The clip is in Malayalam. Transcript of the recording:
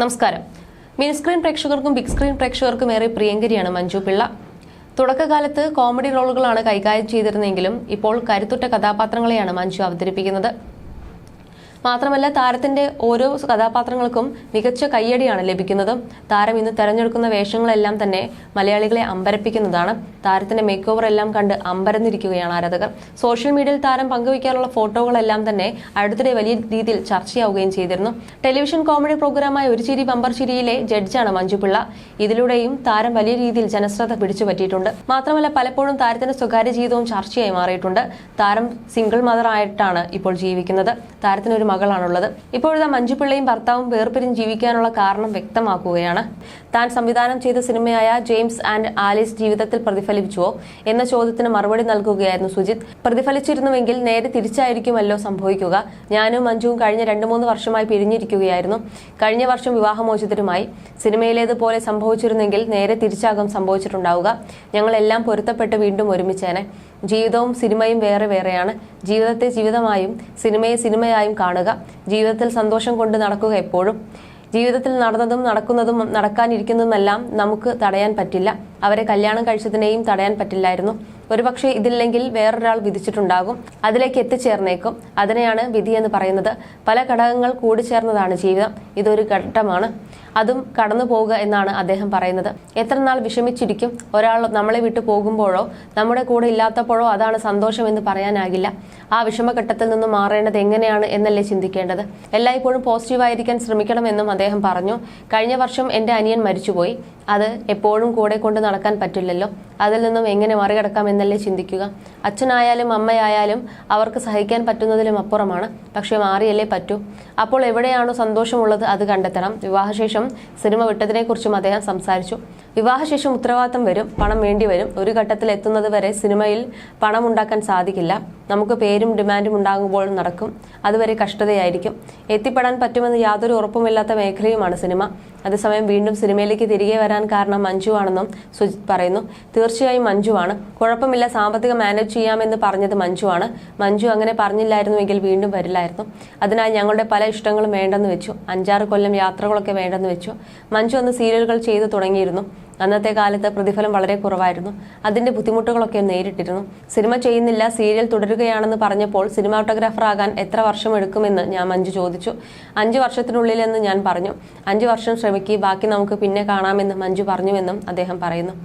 നമസ്കാരം. മിനിസ്ക്രീൻ പ്രേക്ഷകർക്കും ബിഗ് സ്ക്രീൻ പ്രേക്ഷകർക്കും ഏറെ പ്രിയങ്കരിയാണ് മഞ്ജു പിള്ള. തുടക്കകാലത്ത് കോമഡി റോളുകളാണ് കൈകാര്യം ചെയ്തിരുന്നെങ്കിലും ഇപ്പോൾ കരുത്തുറ്റ കഥാപാത്രങ്ങളെയാണ് മഞ്ജു അവതരിപ്പിക്കുന്നത്. മാത്രമല്ല താരത്തിന്റെ ഓരോ കഥാപാത്രങ്ങൾക്കും മികച്ച കയ്യടിയാണ് ലഭിക്കുന്നത്. താരം ഇന്ന് തെരഞ്ഞെടുക്കുന്ന വേഷങ്ങളെല്ലാം തന്നെ മലയാളികളെ അമ്പരപ്പിക്കുന്നതാണ്. താരത്തിന്റെ മേക്ക് ഓവർ എല്ലാം കണ്ട് അമ്പരന്നിരിക്കുകയാണ് ആരാധകർ. സോഷ്യൽ മീഡിയയിൽ താരം പങ്കുവയ്ക്കാറുള്ള ഫോട്ടോകളെല്ലാം തന്നെ അടുത്തിടെ വലിയ രീതിയിൽ ചർച്ചയാവുകയും ചെയ്തിരുന്നു. ടെലിവിഷൻ കോമഡി പ്രോഗ്രാമായ ഒരു ചിരി ബമ്പർ ചിരിയിലെ ജഡ്ജാണ് മഞ്ജു പിള്ള ഇതിലൂടെയും താരം വലിയ രീതിയിൽ ജനശ്രദ്ധ പിടിച്ചുപറ്റിയിട്ടുണ്ട് മാത്രമല്ല പലപ്പോഴും താരത്തിന്റെ സ്വകാര്യ ജീവിതവും ചർച്ചയായി മാറിയിട്ടുണ്ട്. താരം സിംഗിൾ മദർ ആയിട്ടാണ് ഇപ്പോൾ ജീവിക്കുന്നത്. താരത്തിന് ഒരു മകളാണുള്ളത്. ഇപ്പോഴത്തെ മഞ്ജുപിള്ളയും ഭർത്താവും വേർപിരിഞ്ഞ് ജീവിക്കാനുള്ള കാരണം വ്യക്തമാക്കുകയാണ്. താൻ സംവിധാനം ചെയ്ത സിനിമയായ ജെയിംസ് ആൻഡ് ആലീസ് ജീവിതത്തിൽ പ്രതിഫലിച്ചുവോ എന്ന ചോദ്യത്തിന് മറുപടി നൽകുകയായിരുന്നു സുജിത്. പ്രതിഫലിച്ചിരുന്നുവെങ്കിൽ നേരെ തിരിച്ചായിരിക്കുമല്ലോ സംഭവിക്കുക. ഞാനും മഞ്ജുവും കഴിഞ്ഞ രണ്ടു മൂന്ന് വർഷമായി പിരിഞ്ഞിരിക്കുകയായിരുന്നു. കഴിഞ്ഞ വർഷം വിവാഹമോചിതരുമായി. സിനിമയിലേതുപോലെ സംഭവിച്ചിരുന്നെങ്കിൽ നേരെ തിരിച്ചാകും സംഭവിച്ചിട്ടുണ്ടാവുക. ഞങ്ങളെല്ലാം പൊരുത്തപ്പെട്ട് വീണ്ടും ഒരുമിച്ചേനെ. ജീവിതവും സിനിമയും വേറെ വേറെയാണ്. ജീവിതത്തെ ജീവിതമായും സിനിമയെ സിനിമയായും കാണുക. ജീവിതത്തിൽ സന്തോഷം കൊണ്ട് നടക്കുക എപ്പോഴും. ജീവിതത്തിൽ നടന്നതും നടക്കുന്നതും നടക്കാനിരിക്കുന്നതുമെല്ലാം നമുക്ക് തടയാൻ പറ്റില്ല. അവരെ കല്യാണം കഴിച്ചതിനെയും തടയാൻ പറ്റില്ലായിരുന്നു. ഒരുപക്ഷെ ഇതില്ലെങ്കിൽ വേറൊരാൾ വിധിച്ചിട്ടുണ്ടാകും. അതിലേക്ക് എത്തിച്ചേർന്നേക്കും. അതിനെയാണ് വിധി എന്ന് പറയുന്നത്. പല ഘടകങ്ങൾ കൂടിച്ചേർന്നതാണ് ജീവിതം. ഇതൊരു ഘട്ടമാണ്. അതും കടന്നു പോവുക എന്നാണ് അദ്ദേഹം പറയുന്നത്. എത്ര നാൾ വിഷമിച്ചിരിക്കും? ഒരാൾ നമ്മളെ വിട്ടു പോകുമ്പോഴോ നമ്മുടെ കൂടെ ഇല്ലാത്തപ്പോഴോ അതാണ് സന്തോഷം എന്ന് പറയാനാകില്ല. ആ വിഷമഘട്ടത്തിൽ നിന്ന് മാറേണ്ടത് എങ്ങനെയാണ് എന്നല്ലേ ചിന്തിക്കേണ്ടത്. എല്ലായ്പ്പോഴും പോസിറ്റീവായിരിക്കാൻ ശ്രമിക്കണമെന്നും അദ്ദേഹം പറഞ്ഞു. കഴിഞ്ഞ വർഷം എന്റെ അനിയൻ മരിച്ചുപോയി. അത് എപ്പോഴും കൂടെ കൊണ്ട് നടക്കാൻ പറ്റില്ലല്ലോ. അതിൽ നിന്നും എങ്ങനെ മറികടക്കാം എന്നല്ലേ ചിന്തിക്കുക. അച്ഛനായാലും അമ്മയായാലും അവർക്ക് സഹിക്കാൻ പറ്റുന്നതിലും അപ്പുറമാണ്. പക്ഷേ മാറിയല്ലേ പറ്റൂ. അപ്പോൾ എവിടെയാണോ സന്തോഷമുള്ളത് അത് കണ്ടെത്തണം. വിവാഹശേഷം സിനിമ വിട്ടതിനെക്കുറിച്ചും അദ്ദേഹം സംസാരിച്ചു. വിവാഹശേഷം ഉത്തരവാദിത്തം വരും പണം വേണ്ടി വരും. ഒരു ഘട്ടത്തിൽ എത്തുന്നത് വരെ സിനിമയിൽ പണം ഉണ്ടാക്കാൻ സാധിക്കില്ല. നമുക്ക് പേരും ഡിമാൻഡും ഉണ്ടാകുമ്പോൾ നടക്കും. അതുവരെ കഷ്ടതയായിരിക്കും. എത്തിപ്പെടാൻ പറ്റുമെന്ന് യാതൊരു ഉറപ്പുമില്ലാത്ത മേഖലയുമാണ് സിനിമ. അതേസമയം വീണ്ടും സിനിമയിലേക്ക് തിരികെ വരാൻ കാരണം മഞ്ജു ആണെന്നും സുജിത് പറയുന്നു. തീർച്ചയായും മഞ്ജുവാണ്. കുഴപ്പമില്ല സാമ്പത്തികം മാനേജ് ചെയ്യാമെന്ന് പറഞ്ഞത് മഞ്ജുവാണ്. മഞ്ജു അങ്ങനെ പറഞ്ഞില്ലായിരുന്നുവെങ്കിൽ വീണ്ടും വരില്ലായിരുന്നു. അതിനായി ഞങ്ങളുടെ പല ഇഷ്ടങ്ങളും വേണ്ടെന്ന് വെച്ചു. അഞ്ചാറ് കൊല്ലം യാത്രകളൊക്കെ വേണ്ടെന്ന് വെച്ചു. മഞ്ജു അന്ന് സീരിയലുകൾ ചെയ്തു തുടങ്ങിയിരുന്നു. അന്നത്തെ കാലത്ത് പ്രതിഫലം വളരെ കുറവായിരുന്നു. അതിന്റെ ബുദ്ധിമുട്ടുകളൊക്കെ നേരിട്ടിരുന്നു. സിനിമ ചെയ്യുന്നില്ല സീരിയൽ തുടരുകയാണെന്ന് പറഞ്ഞപ്പോൾ സിനിമാട്ടോഗ്രാഫർ ആകാൻ എത്ര വർഷം എടുക്കുമെന്ന് ഞാൻ മഞ്ജു ചോദിച്ചു. അഞ്ചു വർഷത്തിനുള്ളിലെന്ന് ഞാൻ പറഞ്ഞു. അഞ്ചു വർഷം ശ്രമിക്കുക ബാക്കി നമുക്ക് പിന്നെ കാണാമെന്ന് മഞ്ജു പറഞ്ഞുവെന്നും അദ്ദേഹം പറയുന്നു.